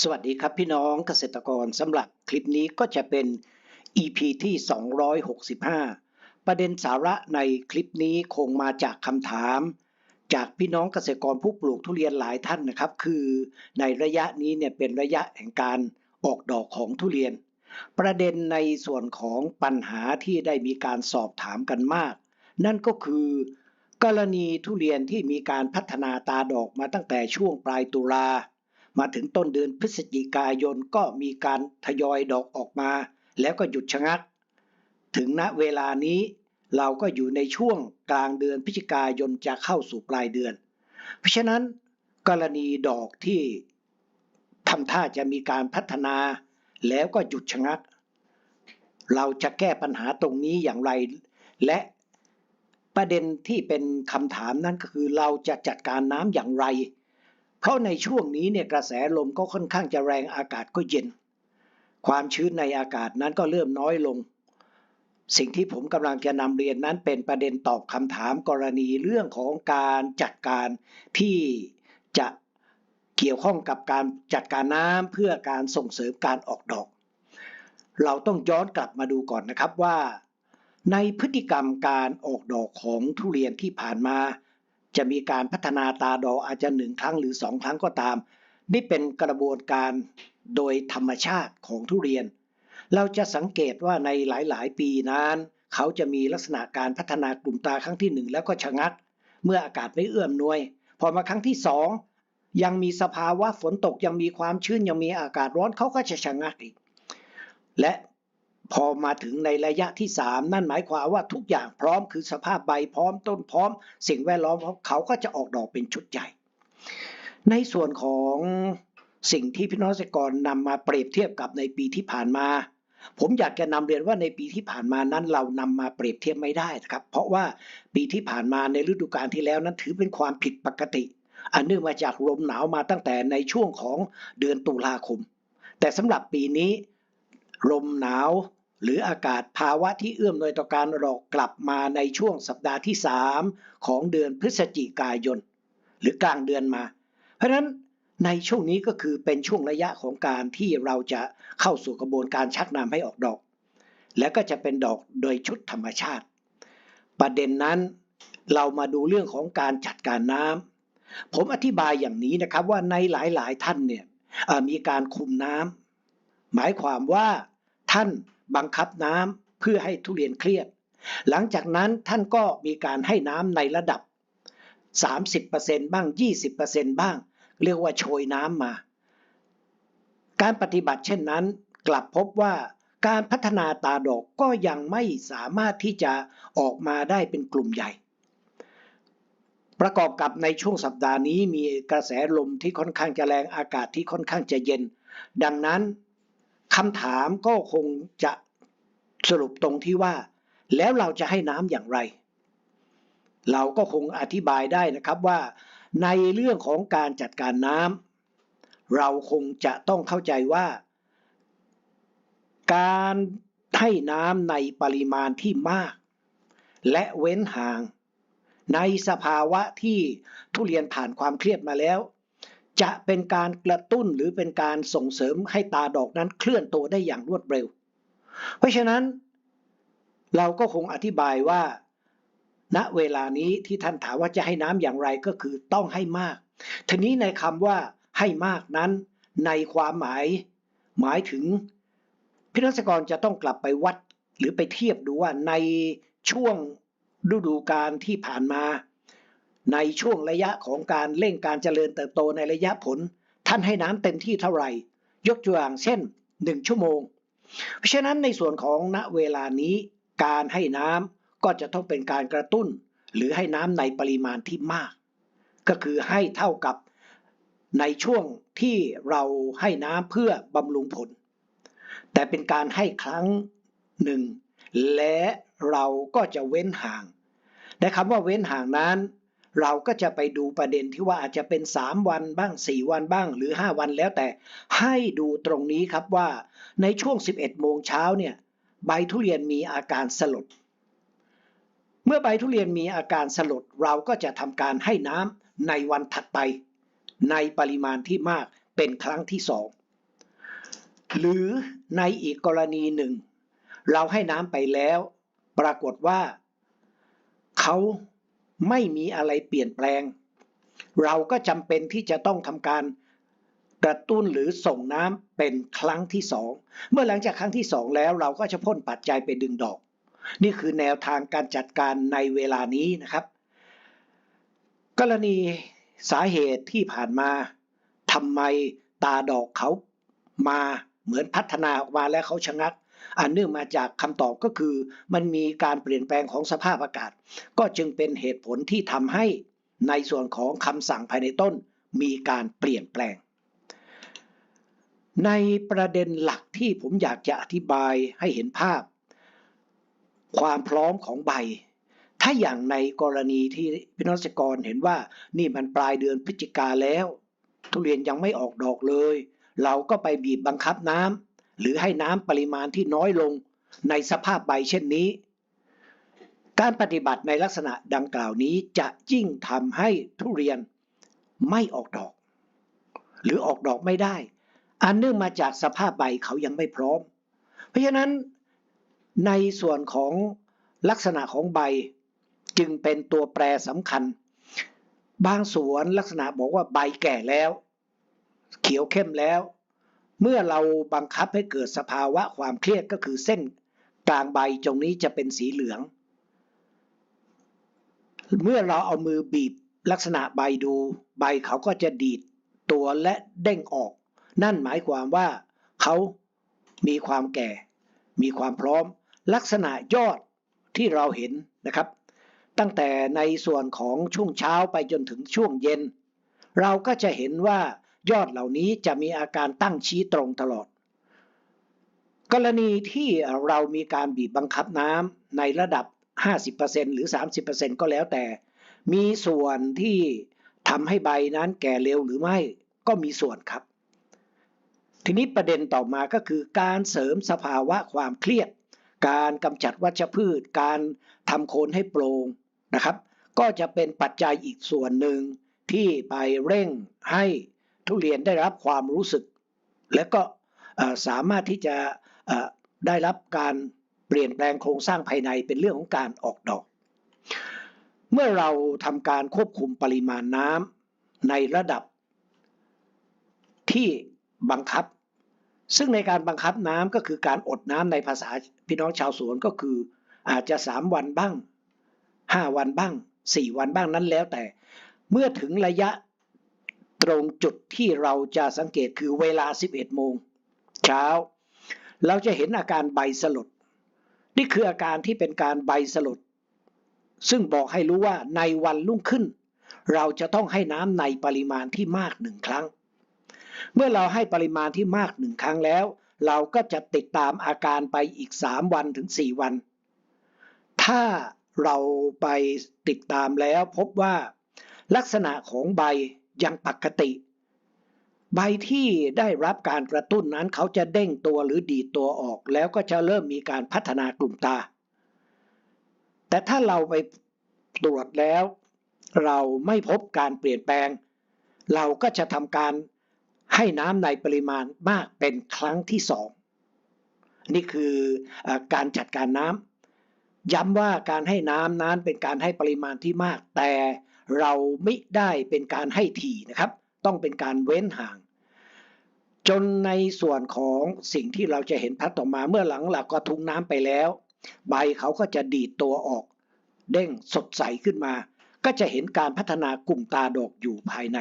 สวัสดีครับพี่น้องเกษตรกรสำหรับคลิปนี้ก็จะเป็น EP ที่ 265 ประเด็นสาระในคลิปนี้คงมาจากคำถาม จากพี่น้องเกษตรกรผู้ปลูกทุเรียนหลายท่านนะครับ คือในระยะนี้เนี่ยเป็นระยะแห่งการออกดอกของทุเรียน ประเด็นในส่วนของปัญหาที่ได้มีการสอบถามกันมาก นั่นก็คือ กรณีทุเรียนที่มีการพัฒนาตาดอกมาตั้งแต่ช่วงปลายตุลา มาถึงต้นเดือนพฤศจิกายนก็มีการทยอยดอกออกมา แล้วก็หยุดชะงัก ถึงณเวลานี้เราก็อยู่ในช่วงกลางเดือนพฤศจิกายนจะเข้าสู่ปลายเดือน เพราะฉะนั้นกรณีดอกที่ทำท่าจะมีการพัฒนาแล้วก็หยุดชะงัก เราจะแก้ปัญหาตรงนี้อย่างไร และประเด็นที่เป็นคำถามนั้นก็คือเราจะจัดการน้ำอย่างไร เพราะในช่วงนี้เนี่ยกระแสลมก็ค่อนข้างจะแรงอากาศก็เย็น ความชื้นในอากาศนั้นก็เริ่มน้อยลง สิ่งที่ผมกำลังจะนำเรียนนั้นเป็นประเด็นตอบคำถามกรณีเรื่องของการจัดการที่จะเกี่ยวข้องกับการจัดการน้ำเพื่อการส่งเสริมการออกดอก เราต้องย้อนกลับมาดูก่อนนะครับว่า ในพฤติกรรมการออกดอกของทุเรียนที่ผ่านมา จะมีการพัฒนาตาดอกอาจจะหนึ่งครั้งหรือสองครั้งก็ตาม นี่เป็นกระบวนการโดยธรรมชาติของทุเรียน เราจะสังเกตว่าในหลาย ๆ ปีนั้น เขาจะมีลักษณะการพัฒนากลุ่มตาครั้งที่หนึ่งแล้วก็ชะงัก เมื่ออากาศไม่เอื้อมหน่วย พอมาครั้งที่สองยังมีสภาวะฝนตกยังมีความชื้นยังมีอากาศร้อนเขาก็จะชะงักอีก และ พอมาถึงในระยะที่ 3 นั่นหมายความว่าทุกอย่างพร้อมคือสภาพใบพร้อมต้นพร้อม สิ่งแวดล้อมเขาก็จะออกดอกเป็นชุดใหญ่ ในส่วนของสิ่งที่พี่น้องเกษตรกรนำมาเปรียบเทียบกับในปีที่ผ่านมา ผมอยากจะนำเรียนว่าในปีที่ผ่านมานั้นเรานำมาเปรียบเทียบไม่ได้นะครับ เพราะว่าปีที่ผ่านมาในฤดูกาลที่แล้วนั้นถือเป็นความผิดปกติ อันเนื่องมาจากลมหนาวมาตั้งแต่ในช่วงของเดือนตุลาคม แต่สำหรับปีนี้ลมหนาว หรืออากาศภาวะที่เอื้อมหน่วยต่อการรอกกลับมาในช่วงสัปดาห์ที่ 3 ของเดือนพฤศจิกายน หรือกลางเดือนมา เพราะฉะนั้นในช่วงนี้ก็คือเป็นช่วงระยะของการที่เราจะเข้าสู่กระบวนการชักนำให้ออกดอก และก็จะเป็นดอกโดยชุดธรรมชาติ ประเด็นนั้นเรามาดูเรื่องของการจัดการน้ำผมอธิบายอย่างนี้นะครับว่าในหลายๆ ท่านเนี่ยมีการคุมน้ำหมายความว่าท่าน บังคับน้ำเพื่อให้ทุเรียนเครียด หลังจากนั้นท่านก็มีการให้น้ำในระดับ 30%บ้าง 20%บ้าง เรียกว่าโชยน้ำมา การปฏิบัติเช่นนั้น กลับพบว่าการพัฒนาตาดอกก็ยังไม่สามารถที่จะออกมาได้เป็นกลุ่มใหญ่ ประกอบกับในช่วงสัปดาห์นี้มีกระแสลมที่ค่อนข้างจะแรงอากาศที่ค่อนข้างจะเย็น ดังนั้น คำถามก็คงจะสรุปตรงที่ว่า แล้วเราจะให้น้ำอย่างไร เราก็คงอธิบายได้นะครับว่า ในเรื่องของการจัดการน้ำเราคงจะต้องเข้าใจว่า การให้น้ำในปริมาณที่มาก และเว้นห่าง ในสภาวะที่ทุเรียนผ่านความเครียดมาแล้ว จะเป็นการกระตุ้นหรือเป็นการส่งเสริมให้ตาดอกนั้นเคลื่อนตัวได้อย่างรวดเร็ว เพราะฉะนั้น เราก็คงอธิบายว่า ณเวลานี้ที่ท่านถามว่าจะให้น้ำอย่างไรก็คือต้องให้มาก ทีนี้ในคำว่าให้มากนั้น ในความหมายหมายถึงพินักกรจะต้องกลับไปวัดหรือไปเทียบดูว่าในช่วงฤดูกาลที่ผ่านมา ในช่วงระยะของการเร่งการเจริญเติบโตในระยะผล ท่านให้น้ำเต็มที่เท่าไหร่ ยกตัวอย่างเช่น 1 ชั่วโมง เพราะฉะนั้นในส่วนของณเวลานี้ การให้น้ำก็จะต้องเป็นการกระตุ้น หรือให้น้ำในปริมาณที่มาก ก็คือให้เท่ากับในช่วงที่เราให้น้ำเพื่อบำรุงผล แต่เป็นการให้ครั้งหนึ่งและเราก็จะเว้นห่างในคำว่าเว้นห่างนั้น เราก็จะไปดูประเด็นที่ว่าอาจจะเป็น 3 วันบ้าง 4 วันบ้างหรือ 5 วันแล้วแต่ ให้ดูตรงนี้ครับว่าในช่วง 11 โมงเช้าเนี่ยใบทุเรียนมีอาการสลด เมื่อใบทุเรียนมีอาการสลด เราก็จะทำการให้น้ำในวันถัดไป ในปริมาณที่มากเป็นครั้งที่สองหรือในอีกกรณีหนึ่ง เราให้น้ำไปแล้ว ปรากฏว่าเขา ไม่มีอะไรเปลี่ยนแปลง เราก็จำเป็นที่จะต้องทำการกระตุ้นหรือส่งน้ำเป็นครั้งที่สอง เมื่อหลังจากครั้งที่สองแล้วเราก็จะพ่นปัจจัยไปดึงดอก นี่คือแนวทางการจัดการในเวลานี้นะครับ กรณีสาเหตุที่ผ่านมาทำไมตาดอกเขามาเหมือนพัฒนาออกมาแล้วเขาชะงัก อันเนื่องมาจากคำตอบก็คือ มันมีการเปลี่ยนแปลงของสภาพอากาศ ก็จึงเป็นเหตุผลที่ทำให้ในส่วนของคำสั่งภายในต้น มีการเปลี่ยนแปลง ในประเด็นหลักที่ผมอยากจะอธิบายให้เห็นภาพ ความพร้อมของใบถ้าอย่างในกรณีที่พี่น้องเกษตรกรเห็นว่านี่มันปลายเดือนพฤศจิกาแล้ว ทุเรียนยังไม่ออกดอกเลย เราก็ไปบีบบังคับน้ำ หรือให้น้ำปริมาณที่น้อยลงในสภาพใบเช่นนี้ การปฏิบัติในลักษณะดังกล่าวนี้จะยิ่งทำให้ทุเรียนไม่ออกดอก หรือออกดอกไม่ได้ อันเนื่องมาจากสภาพใบเขายังไม่พร้อม เพราะฉะนั้นในส่วนของลักษณะของใบจึงเป็นตัวแปรสำคัญ บางสวนลักษณะบอกว่าใบแก่แล้ว เขียวเข้มแล้ว เมื่อเราบังคับให้เกิดสภาวะความเครียดก็คือเส้นกลางใบตรงนี้จะเป็นสีเหลือง เมื่อเราเอามือบีบลักษณะใบดูใบเขาก็จะดีดตัวและเด้งออก นั่นหมายความว่าเขามีความแก่ มีความพร้อม ลักษณะยอดที่เราเห็นนะครับ ตั้งแต่ในส่วนของช่วงเช้าไปจนถึงช่วงเย็น เราก็จะเห็นว่า ยอดเหล่านี้จะมีอาการตั้งชี้ตรงตลอด กรณีที่เรามีการบีบบังคับน้ำในระดับ 50%หรือ 30%ก็แล้วแต่ มีส่วนที่ทำให้ใบนั้นแก่เร็วหรือไม่ก็มีส่วนครับ ทีนี้ประเด็นต่อมาก็คือการเสริมสภาวะความเครียด การกำจัดวัชพืช การทำโคนให้โปร่งนะครับ ก็จะเป็นปัจจัยอีกส่วนหนึ่งที่ไปเร่งให้ ทุเรียนได้รับความรู้สึก และก็สามารถที่จะได้รับการเปลี่ยนแปลงโครงสร้างภายในเป็นเรื่องของการออกดอก เมื่อเราทำการควบคุมปริมาณน้ำในระดับที่บังคับ ซึ่งในการบังคับน้ำก็คือการอดน้ำในภาษาพี่น้องชาวสวนก็คืออาจจะ 3 วันบ้าง 5 วันบ้าง 4 วันบ้างนั้นแล้วแต่ เมื่อถึงระยะ ตรงจุดที่เราจะสังเกตคือเวลา 11 โมงเช้า เราจะเห็นอาการใบสลด นี่คืออาการที่เป็นการใบสลด ซึ่งบอกให้รู้ว่าในวันรุ่งขึ้น เราจะต้องให้น้ำในปริมาณที่มากหนึ่งครั้ง เมื่อเราให้ปริมาณที่มากหนึ่งครั้งแล้ว เราก็จะติดตามอาการไปอีก 3 วันถึง 4 วัน ถ้าเราไปติดตามแล้วพบว่าลักษณะของใบ ยังปกติ ใบที่ได้รับการกระตุ้นนั้นเขาจะเด้งตัวหรือดีตัวออก แล้วก็จะเริ่มมีการพัฒนากลุ่มตา แต่ถ้าเราไปตรวจแล้ว เราไม่พบการเปลี่ยนแปลง เราก็จะทำการให้น้ำในปริมาณมากเป็นครั้งที่สองนี่คืออการจัดการน้ำย้ำว่าการให้น้ำนั้นเป็นการให้ปริมาณที่มาก แต่ เราไม่ได้เป็นการให้ถี่นะครับ ต้องเป็นการเว้นห่าง จนในส่วนของสิ่งที่เราจะเห็นพัดต่อมาเมื่อหลังหลักก็ทุงน้ำไปแล้ว ใบเขาก็จะดีดตัวออก เด้งสดใสขึ้นมา ก็จะเห็นการพัฒนากลุ่มตาดอกอยู่ภายใน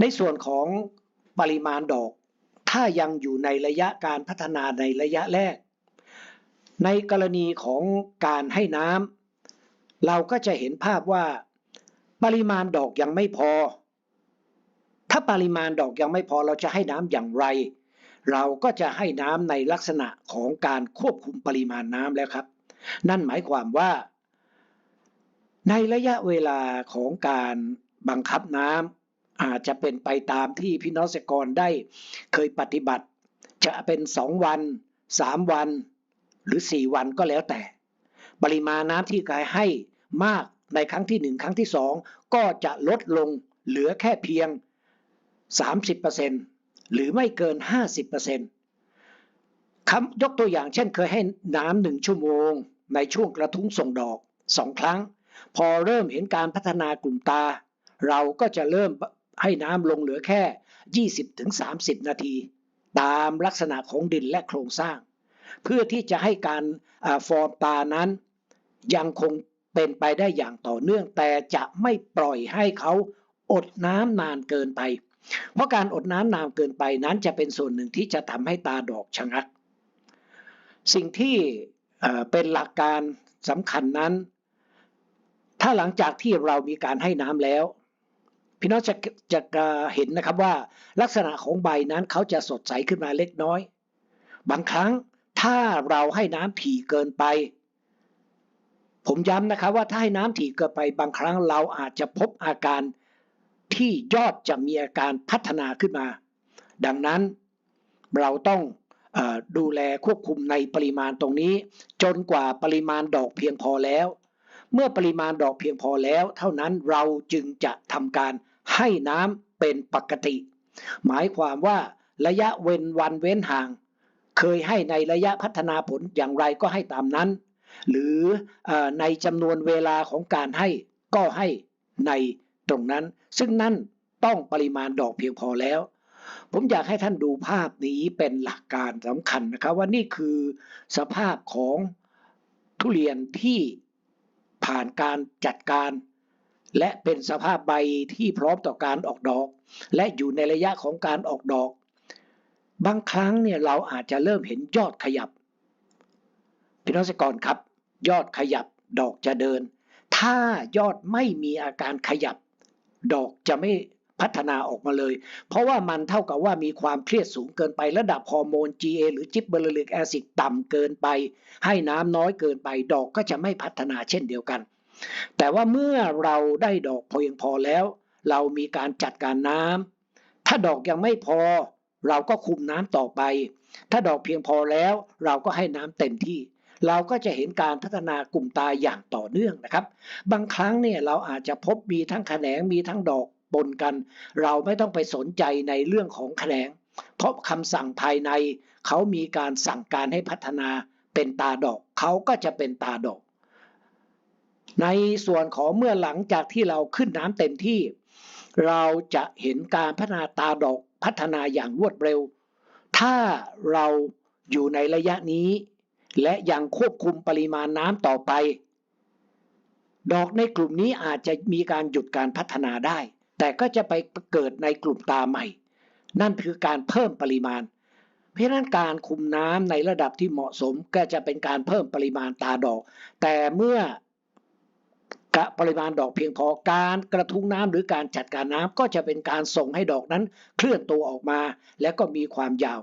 ในส่วนของปริมาณดอก ถ้ายังอยู่ในระยะการพัฒนาในระยะแรก ในกรณีของการให้น้ำ เราก็จะเห็นภาพว่าปริมาณดอกยังไม่พอ ถ้าปริมาณดอกยังไม่พอเราจะให้น้ำอย่างไร เราก็จะให้น้ำในลักษณะของการควบคุมปริมาณน้ำแล้วครับ นั่นหมายความว่า ในระยะเวลาของการบังคับน้ำอาจจะเป็นไปตามที่พี่น้องเกษตรกรได้เคยปฏิบัติ จะเป็น 2 วัน 3 วัน หรือ 4 วันก็แล้วแต่ ปริมาณน้ำที่กายให้ มากในครั้งที่ 1 ครั้งที่ 2 ก็จะลดลงเหลือแค่เพียง 30%หรือไม่เกิน 50%คำยกตัวอย่างเช่นเคยให้น้ำหนึ่งชั่วโมง ในช่วงกระทุ้งส่งดอกสองครั้ง พอเริ่มเห็นการพัฒนากลุ่มตา เราก็จะเริ่มให้น้ำลงเหลือแค่ 20-30 นาที ตามลักษณะของดินและโครงสร้าง เพื่อที่จะให้การฟอร์มตานั้นยังคง เป็นไปได้อย่างต่อเนื่องแต่จะไม่ปล่อยให้เขาอดน้ำนานเกินไป เพราะการอดน้ำนานเกินไปนั้นจะเป็นส่วนหนึ่งที่จะทำให้ตาดอกชะงัก สิ่งที่เป็นหลักการสำคัญนั้น ถ้าหลังจากที่เรามีการให้น้ำแล้วพี่น้องจะจะเห็นนะครับว่าลักษณะของใบนั้นเขาจะสดใสขึ้นมาเล็กน้อย บางครั้งถ้าเราให้น้ำถี่เกินไป ผมย้ำนะครับว่าถ้าให้น้ำถี่เกินไปบางครั้งเราอาจจะพบอาการที่ยอดจะมีอาการพัฒนาขึ้นมา ดังนั้นเราต้องออดูแลควบคุมในปริมาณตรงนี้ จนกว่าปริมาณดอกเพียงพอแล้ว เมื่อปริมาณดอกเพียงพอแล้ว เท่านั้นเราจึงจะทำการให้น้ำเป็นปกติ หมายความว่าระยะเว้นวันเว้นห่าง เคยให้ในระยะพัฒนาผลอย่างไรก็ให้ตามนั้น หรือในจำนวนเวลาของการให้ก็ให้ในตรงนั้น ซึ่งนั่นต้องปริมาณดอกเพียงพอแล้ว ผมอยากให้ท่านดูภาพนี้เป็นหลักการสำคัญนะครับว่านี่คือสภาพของทุเรียนที่ผ่านการจัดการ และเป็นสภาพใบที่พร้อมต่อการออกดอก และอยู่ในระยะของการออกดอก บางครั้งเนี่ยเราอาจจะเริ่มเห็นยอดขยับ พี่น้องเกษตรกรครับ ยอดขยับดอกจะเดิน ถ้ายอดไม่มีอาการขยับ ดอกจะไม่พัฒนาออกมาเลย เพราะว่ามันเท่ากับว่ามีความเครียดสูงเกินไประดับฮอร์โมน GA หรือจิบเบอร์ลิกแอซิดต่ำเกินไป ให้น้ำน้อยเกินไป ดอกก็จะไม่พัฒนาเช่นเดียวกัน แต่ว่าเมื่อเราได้ดอกเพียงพอแล้ว เรามีการจัดการน้ำถ้าดอกยังไม่พอ เราก็คุมน้ำต่อไป ถ้าดอกเพียงพอแล้ว เราก็ให้น้ำเต็มที่ เราก็จะเห็นการพัฒนากลุ่มตาอย่างต่อเนื่องนะครับ บางครั้งเนี่ยเราอาจจะพบมีทั้งแขนงมีทั้งดอกปนกัน เราไม่ต้องไปสนใจในเรื่องของแขนง เพราะคำสั่งภายใน เขามีการสั่งการให้พัฒนาเป็นตาดอก เขาก็จะเป็นตาดอก ในส่วนของเมื่อหลังจากที่เราขึ้นน้ำเต็มที่ เราจะเห็นการพัฒนาตาดอกพัฒนาอย่างรวดเร็ว ถ้าเราอยู่ในระยะนี้ และยังควบคุมปริมาณน้ำต่อไป ดอกในกลุ่มนี้อาจจะมีการหยุดการพัฒนาได้ แต่ก็จะไปเกิดในกลุ่มตาใหม่ นั่นคือการเพิ่มปริมาณ เพราะนั้นการคุมน้ำในระดับที่เหมาะสมก็จะเป็นการเพิ่มปริมาณตาดอก แต่เมื่อกะปริมาณดอกเพียงพอการกระทุ้งน้ำหรือการจัดการน้ำก็จะเป็นการส่งให้ดอกนั้นเคลื่อนตัวออกมา และก็มีความยาว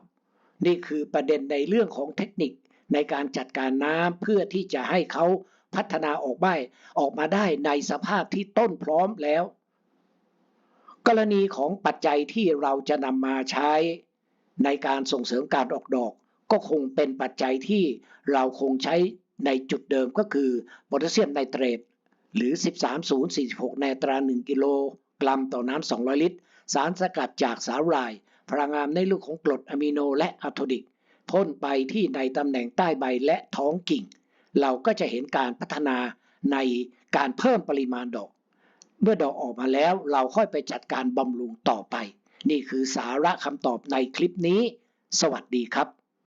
นี่คือประเด็นในเรื่องของเทคนิค ในการจัดการน้ำเพื่อที่จะให้เขาพัฒนาออกมาออกมาได้ในสภาพที่ต้นพร้อมแล้ว กรณีของปัจจัยที่เราจะนำมาใช้ในการส่งเสริมการออกดอก ก็คงเป็นปัจจัยที่เราคงใช้ในจุดเดิมก็คือโพแทสเซียมไนเตรตหรือ 13046 ในอัตรา 1 กิโลกรัมต่อน้ำ 200 ลิตร สารสกัดจากสาหร่าย พลังงานในลูกของกรดอะมิโนและอะโทดิก พ่นไปที่ในตำแหน่งใต้ใบและท้องกิ่ง เราก็จะเห็นการพัฒนาในการเพิ่มปริมาณดอก เมื่อดอกออกมาแล้วเราค่อยไปจัดการบำรุงต่อไป นี่คือสาระคำตอบในคลิปนี้ สวัสดีครับ